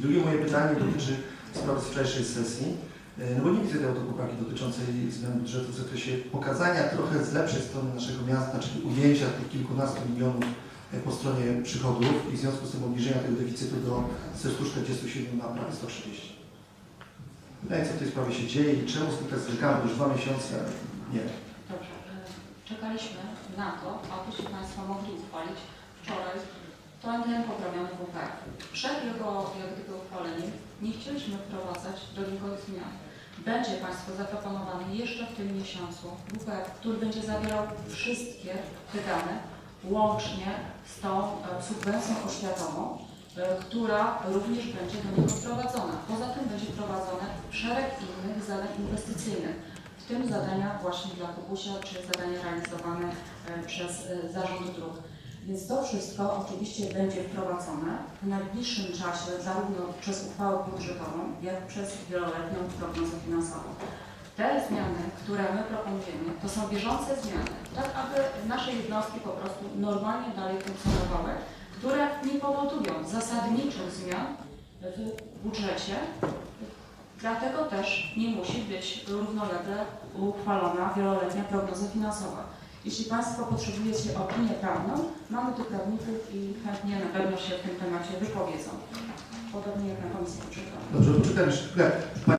drugie moje pytanie dotyczy sprawy z wczorajszej sesji. E, No bo nie widzę tej autopoprawki dotyczącej zmian budżetu w zakresie pokazania trochę z lepszej strony naszego miasta, czyli ujęcia tych kilkunastu milionów e, po stronie przychodów i w związku z tym obniżenia tego deficytu do 147 na prawie 130. Pytanie, co w tej sprawie się dzieje i czemu z tak zwlekamy, bo już dwa miesiące, nie. Dobrze. e, Czekaliśmy na to, abyście Państwo mogli uchwalić ten poprawiony WPF. Przed jego jak gdyby uchwaleniem nie chcieliśmy wprowadzać dodatkowych zmian. Będzie Państwu zaproponowany jeszcze w tym miesiącu WPF, który będzie zawierał wszystkie te dane, łącznie z tą e, subwencją oświatową, e, która również będzie do niego wprowadzona. Poza tym będzie wprowadzone szereg innych zadań inwestycyjnych, w tym zadania właśnie dla Kubusia, czy zadania realizowane e, przez Zarząd Dróg. Więc to wszystko oczywiście będzie wprowadzone w najbliższym czasie, zarówno przez uchwałę budżetową, jak przez wieloletnią prognozę finansową. Te zmiany, które my proponujemy, to są bieżące zmiany, tak aby nasze jednostki po prostu normalnie dalej funkcjonowały, które nie powodują zasadniczych zmian w budżecie. Dlatego też nie musi być równolegle uchwalona wieloletnia prognoza finansowa. Jeśli Państwo potrzebujecie opinię prawną, mamy tu prawników i chętnie na pewno się w tym temacie wypowiedzą. Podobnie jak na Komisji Budżetowej. Dobrze, czytam jeszcze.